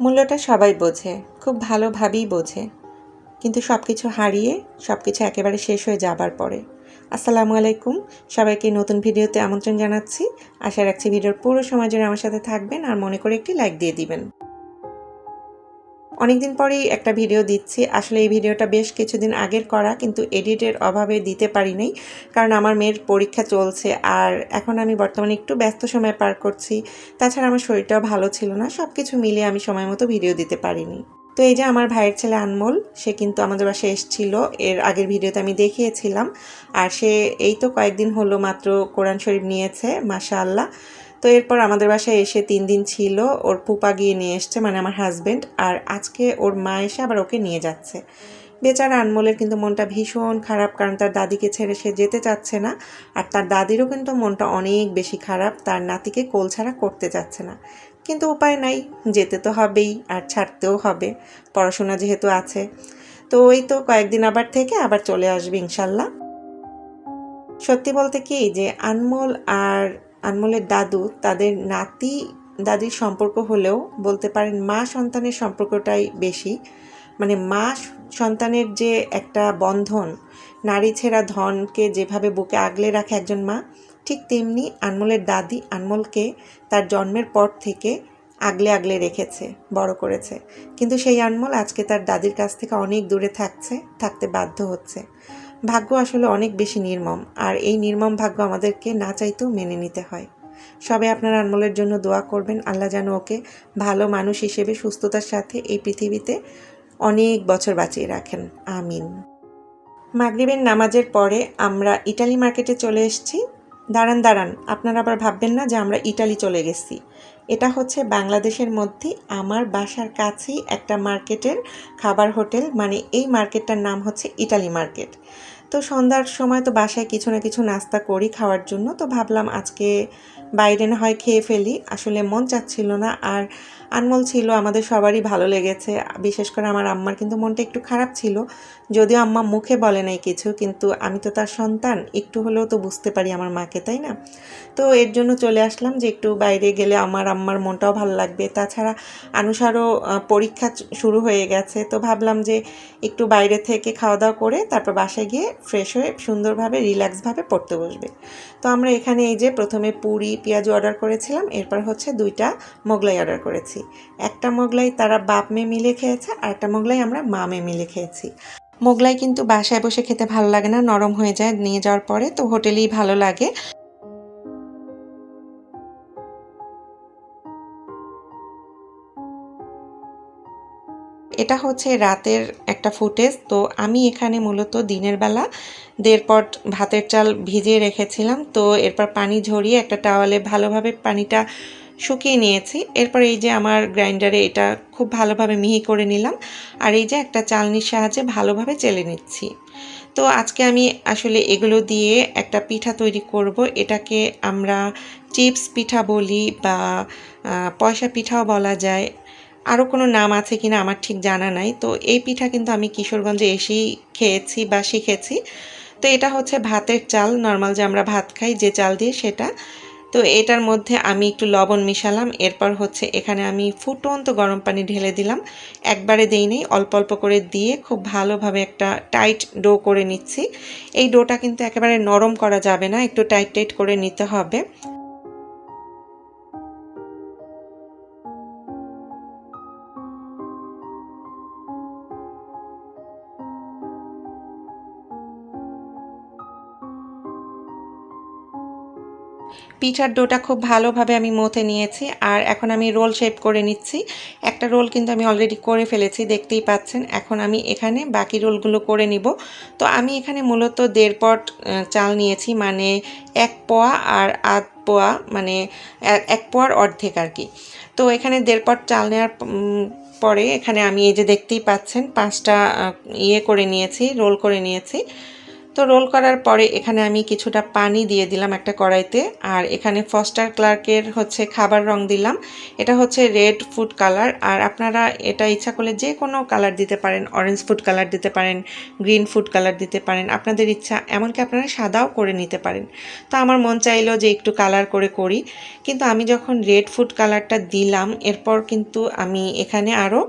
মূল্যটা সবাই বোঝে, খুব ভালোভাবেই বোঝে। কিন্তু সব কিছু হারিয়ে সব কিছু একেবারে শেষ হয়ে যাবার পরে। আসসালামু আলাইকুম, সবাইকে নতুন ভিডিওতে আমন্ত্রণ জানাচ্ছি। আশা রাখছি ভিডিওর পুরো সমাজের আমার সাথে থাকবেন আর মনে করে একটি লাইক দিয়ে দিবেন। অনেকদিন পরেই একটা ভিডিও দিচ্ছি। আসলে এই ভিডিওটা বেশ কিছুদিন আগের করা, কিন্তু এডিটের অভাবে দিতে পারি নাই কারণ আমার মেয়ের পরীক্ষা চলছে। আর এখন আমি বর্তমানে একটু ব্যস্ত সময় পার করছি। তাছাড়া আমার শরীরটাও ভালো ছিল না সব কিছু মিলিয়ে আমি সময় মতো ভিডিও দিতে পারিনি। তো এই যে আমার ভাইয়ের ছেলে আনমোল, সে কিন্তু আমাদের বাসায় এসেছিল। এর আগের ভিডিওতে আমি দেখিয়েছিলাম। আর সে এই তো কয়েকদিন হলো মাত্র কোরআন শরীফ নিয়েছে মাশা আল্লাহ তো এরপর আমাদের বাসায় এসে তিন দিন ছিল। ওর পুপা গিয়ে নিয়ে এসছে মানে আমার হাজব্যান্ড আর আজকে ওর মা এসে আবার ওকে নিয়ে যাচ্ছে। বেচারা আনমোলের কিন্তু মনটা ভীষণ খারাপ, কারণ তার দাদিকে ছেড়ে সে যেতে চাচ্ছে না, আর তার দাদিরও কিন্তু মনটা অনেক বেশি খারাপ, তার নাতিকে কোল ছাড়া করতে চাচ্ছে না। কিন্তু উপায় নাই, যেতে তো হবেই, আর ছাড়তেও হবে, পড়াশোনা যেহেতু আছে। তো ওই তো কয়েকদিন আবার থেকে আবার চলে আসবে ইনশাল্লাহ। সত্যি বলতে কি, যে আনমোল আর আনমোলের দাদু তাদের নাতি দাদির সম্পর্ক হলেও বলতে পারেন মা সন্তানের সম্পর্কটাই বেশি। মানে মা সন্তানের যে একটা বন্ধন, নারী ছেঁড়া ধনকে যেভাবে বুকে আগলে রাখে একজন মা, ঠিক তেমনি আনমোলের দাদি আনমোলকে তার জন্মের পর থেকে আগলে আগলে রেখেছে, বড় করেছে। কিন্তু সেই আনমোল আজকে তার দাদির কাছ থেকে অনেক দূরে থাকছে, থাকতে বাধ্য হচ্ছে। ভাগ্য আসলে অনেক বেশি নির্মম, আর এই নির্মম ভাগ্য আমাদেরকে না চাইতেও মেনে নিতে হয়। সবে আপনার আনমোলের জন্য দোয়া করবেন। আল্লাহ যেন ওকে ভালো মানুষ হিসেবে সুস্থতার সাথে এই পৃথিবীতে অনেক বছর বাঁচিয়ে রাখেন। আমিন। মাগরিবের নামাজের পরে আমরা ইটালি মার্কেটে চলে এসেছি। দাঁড়ান দাঁড়ান, আপনারা আবার ভাববেন না যে আমরা ইটালি চলে গেছি। এটা হচ্ছে বাংলাদেশের মধ্যে আমার বাসার কাছেই একটা মার্কেটের খাবার হোটেল মানে এই মার্কেটটার নাম হচ্ছে ইটালি মার্কেট। তো সন্ধ্যার সময় তো বাসায় কিছু না কিছু নাস্তা করি খাওয়ার জন্য, তো ভাবলাম আজকে বাইরে না হয় খেয়ে ফেলি। আসলে মন চাচ্ছিল না আর আনমোল ছিল, আমাদের সবারই ভালো লেগেছে। বিশেষ করে আমার আম্মার কিন্তু মনটা একটু খারাপ ছিল। যদিও আম্মা মুখে বলে নাই কিছু, কিন্তু আমি তো তার সন্তান, একটু হলেও তো বুঝতে পারি আমার মাকে, তাই না? তো এর জন্য চলে আসলাম যে একটু বাইরে গেলে আমার আম্মার মনটাও ভালো লাগবে। তাছাড়া আনুসারও পরীক্ষা শুরু হয়ে গেছে। তো ভাবলাম যে একটু বাইরে থেকে খাওয়া দাওয়া করে তারপর বাসায় গিয়ে ফ্রেশ হয়ে সুন্দরভাবে রিল্যাক্সভাবে পড়তে বসবে। তো আমরা এখানে এই যে প্রথমে পুরি, পেঁয়াজ অর্ডার করেছিলাম, এরপর হচ্ছে দুইটা মোগলাই অর্ডার করেছি। একটা মোগলাই তারা বাপ মেয়ে মিলে খেয়েছে, আর একটা মোগলাই আমরা মা মেয়ে মিলে খেয়েছি। মোগলাই কিন্তু বাসায় বসে খেতে ভালো লাগে না, নরম হয়ে যায় নিয়ে যাওয়ার পরে, তো হোটেলেই ভালো লাগে। এটা হচ্ছে রাতের একটা ফুটেজ, তো আমি এখানে মূলত দিনের বেলা দেড় পট ভাতের চাল ভিজিয়ে রেখেছিলাম, তো এরপর পানি ঝরিয়ে একটা টাওয়ালে ভালোভাবে পানিটা শুকিয়ে নিয়েছি। এরপর এই যে আমার গ্রাইন্ডারে এটা খুব ভালোভাবে মিহি করে নিলাম। আর এই যে একটা চালনির সাহায্যে ভালোভাবে চেলে নিচ্ছি। তো আজকে আমি আসলে এগুলো দিয়ে একটা পিঠা তৈরি করব। এটাকে আমরা চিপস পিঠা বলি বা পয়সা পিঠাও বলা যায়। আরও কোনো নাম আছে কিনা আমার ঠিক জানা নাই। তো এই পিঠা কিন্তু আমি কিশোরগঞ্জে এসেই খেয়েছি বা শিখেছি। তো এটা হচ্ছে ভাতের চাল। নর্মাল যে আমরা ভাত খাই, যে চাল দিয়ে সেটা। তো এটার মধ্যে আমি একটু লবণ মিশালাম। এরপর হচ্ছে এখানে আমি ফুটন্ত গরম পানি ঢেলে দিলাম। একবারে দিই নেই, অল্প অল্প করে দিয়ে খুব ভালোভাবে একটা টাইট ডো করে নিচ্ছি। এই ডোটা কিন্তু একেবারে নরম করা যাবে না, একটু টাইট টাইট করে নিতে হবে। পিঠার ডোটা খুব ভালোভাবে আমি মথে নিয়েছি আর এখন আমি রোল শেপ করে নিচ্ছি। একটা রোল কিন্তু আমি অলরেডি করে ফেলেছি, দেখতেই পাচ্ছেন। এখন আমি এখানে বাকি রোলগুলো করে নিব। তো আমি এখানে মূলত দেড় পট চাল নিয়েছি মানে এক পোয়া আর আধ পোয়া মানে এক পোয়ার অর্ধেক আর কি। তো এখানে দেড় পট চাল নেওয়ার পরে এখানে আমি এই যে দেখতেই পাচ্ছেন, পাঁচটা ইয়ে করে নিয়েছি, রোল করে নিয়েছি। তো রোল করার পরে এখানে আমি কিছুটা পানি দিয়ে দিলাম একটা কড়াইতে। আর এখানে ফস্টার ক্লার্কের হচ্ছে খাবার রং দিলাম। এটা হচ্ছে রেড ফুড কালার। আর আপনারা এটা ইচ্ছা করলে যে কোনো কালার দিতে পারেন। অরেঞ্জ ফুড কালার দিতে পারেন, গ্রিন ফুড কালার দিতে পারেন। আপনাদের ইচ্ছা, এমনকি আপনারা সাদাও করে নিতে পারেন। তো আমার মন চাইলো যে একটু কালার করে করি। কিন্তু আমি যখন রেড ফুড কালারটা দিলাম, এরপর কিন্তু আমি এখানে আরও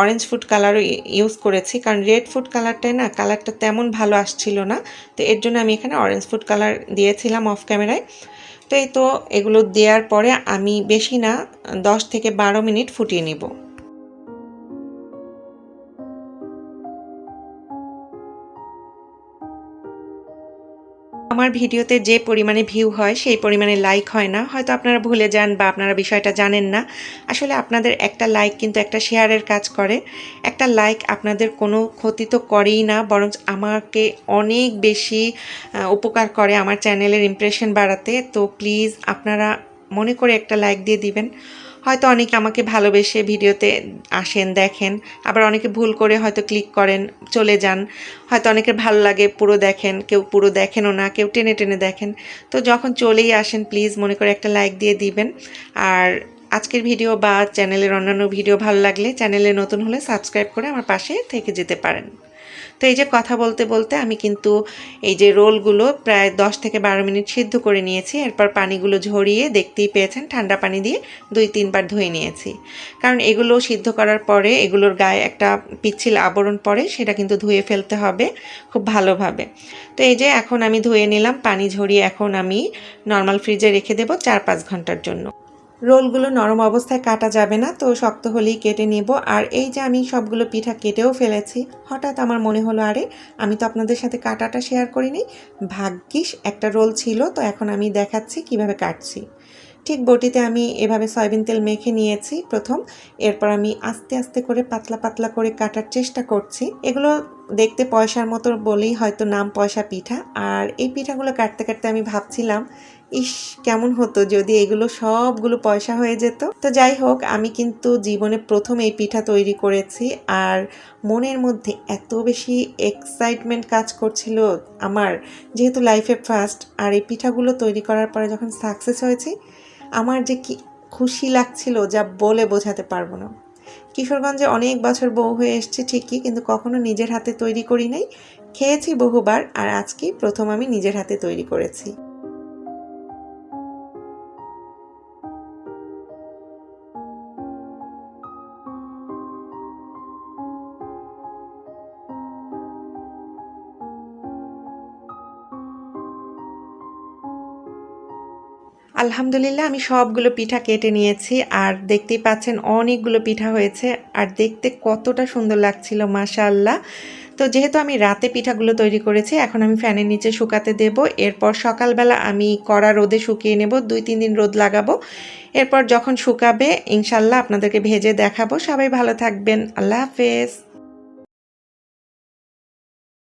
অরেঞ্জ ফুড কালারও ইউজ করেছি। কারণ রেড ফুড কালারটায় না, কালারটা তেমন ভালো আসছিল না। তো এর জন্য আমি এখানে অরেঞ্জ ফুড কালার দিয়েছিলাম অফ ক্যামেরায় তো এই তো এগুলো দেওয়ার পরে আমি বেশি না, দশ থেকে বারো মিনিট ফুটিয়ে নিব। আমার ভিডিওতে যে পরিমাণে ভিউ হয়, সেই পরিমাণে লাইক হয় না। হয়তো আপনারা ভুলে যান বা আপনারা বিষয়টা জানেন না। আসলে আপনাদের একটা লাইক কিন্তু একটা শেয়ারের কাজ করে। একটা লাইক আপনাদের কোনো ক্ষতি তো করেই না বরং আমাকে অনেক বেশি উপকার করে আমার চ্যানেলের ইমপ্রেশন বাড়াতে। তো প্লিজ আপনারা মনে করে একটা লাইক দিয়ে দিবেন। হয়তো অনেকে আমাকে ভালোবেসে ভিডিওতে আসেন, দেখেন। আবার অনেকে ভুল করে হয়তো ক্লিক করেন, চলে যান। হয়তো অনেকের ভালো লাগে, পুরো দেখেন। কেউ পুরো দেখেনও না, কেউ টেনে টেনে দেখেন। তো যখন চলেই আসেন প্লিজ মনে করে একটা লাইক দিয়ে দিবেন। আর আজকের ভিডিও বা চ্যানেলের অন্যান্য ভিডিও ভালো লাগলে চ্যানেলে নতুন হলে সাবস্ক্রাইব করে আমার পাশে থেকে যেতে পারেন। তো এই যে কথা বলতে বলতে আমি কিন্তু এই যে রোলগুলো প্রায় দশ থেকে বারো মিনিট সিদ্ধ করে নিয়েছি। এরপর পানিগুলো ঝরিয়ে দেখতেই পেয়েছেন ঠান্ডা পানি দিয়ে দুই, তিনবার ধুয়ে নিয়েছি। কারণ এগুলো সিদ্ধ করার পরে এগুলোর গায়ে একটা পিচ্ছিল আবরণ পড়ে, সেটা কিন্তু ধুয়ে ফেলতে হবে খুব ভালোভাবে। তো এই যে এখন আমি ধুয়ে নিলাম, পানি ঝরিয়ে এখন আমি নর্মাল ফ্রিজে রেখে দেবো চার, পাঁচ ঘণ্টার জন্য। রোলগুলো নরম অবস্থায় কাটা যাবে না, তো শক্ত হলেই কেটে নেব। আর এই যে আমি সবগুলো পিঠা কেটেও ফেলেছি, হঠাৎ আমার মনে হলো, আরে, আমি তো আপনাদের সাথে কাটাটা শেয়ার করিনি। ভাগ্যিস একটা রোল ছিল, তো এখন আমি দেখাচ্ছি কীভাবে কাটছি। ঠিক বটিতে আমি এভাবে সয়াবিন তেল মেখে নিয়েছি প্রথম। এরপর আমি আস্তে আস্তে করে পাতলা পাতলা করে কাটার চেষ্টা করছি। এগুলো দেখতে পয়সার মতো বলেই হয়তো নাম পয়সা পিঠা। আর এই পিঠাগুলো কাটতে কাটতে আমি ভাবছিলাম, ইস, কেমন হতো যদি এগুলো সবগুলো পয়সা হয়ে যেত? তো যাই হোক, আমি কিন্তু জীবনে প্রথম এই পিঠা তৈরি করেছি। আর মনের মধ্যে এত বেশি এক্সাইটমেন্ট কাজ করছিল আমার, যেহেতু লাইফে ফার্স্ট আর এই পিঠাগুলো তৈরি করার পরে যখন সাকসেস হয়েছি, আমার যে কি খুশি লাগছিল যা বলে বোঝাতে পারব না। কিশোরগঞ্জে অনেক বছর বউ হয়ে এসছে ঠিকই, কিন্তু কখনো নিজের হাতে তৈরি করি নাই। খেয়েছি বহুবার, আর আজকেই প্রথম আমি নিজের হাতে তৈরি করেছি। আলহামদুলিল্লাহ, আমি সবগুলো পিঠা কেটে নিয়েছি আর দেখতেই পাচ্ছেন অনেকগুলো পিঠা হয়েছে আর দেখতে কতটা সুন্দর লাগছিল, মাশাআল্লাহ। তো যেহেতু আমি রাতে পিঠাগুলো তৈরি করেছি, এখন আমি ফ্যানের নিচে শুকাতে দেব। এরপর সকালবেলা আমি কড়া রোদে শুকিয়ে নেব, দুই, তিন দিন রোদ লাগাবো। এরপর যখন শুকাবে ইনশাল্লাহ আপনাদেরকে ভেজে দেখাবো। সবাই ভালো থাকবেন। আল্লাহ হাফেজ।